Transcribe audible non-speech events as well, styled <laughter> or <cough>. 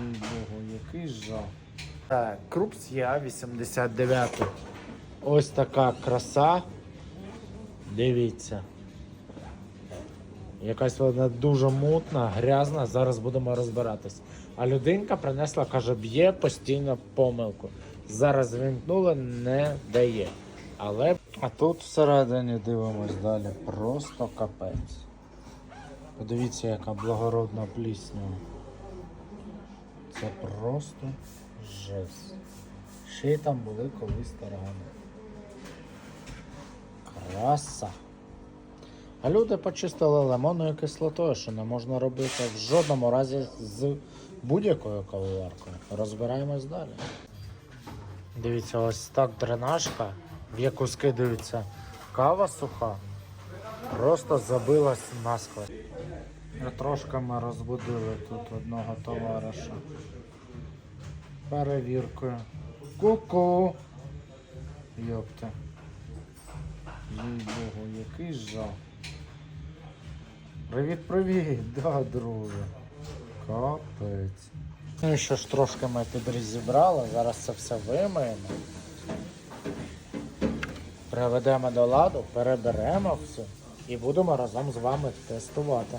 Богу, який жах. Так, Крупс я 89. Ось така краса. Дивіться. Якась вона дуже мутна, грязна. Зараз будемо розбиратись. А людинка принесла, каже, б'є постійно помилку. Зараз вімкнула, не дає. Але. А тут всередині дивимось далі. Просто капець. Подивіться, яка благородна плісня. Це просто жесть. Ще й там були колись таргани. Краса. А люди почистили лимонною кислотою, що не можна робити в жодному разі з будь-якою кавоваркою. Розбираємось далі. Дивіться, ось так дренажка, в яку скидаються кава суха, просто забилась насклад. Трошки ми розбудили тут одного товариша. Перевіркою. Ку-ку. Йопте. Їй Богу, який жах. Привіт, привіт, <laughs> да, друже. Капець. Ну і що ж трошки ми тут розібрали, зараз це все вимиємо. Приведемо до ладу, переберемо все і будемо разом з вами тестувати.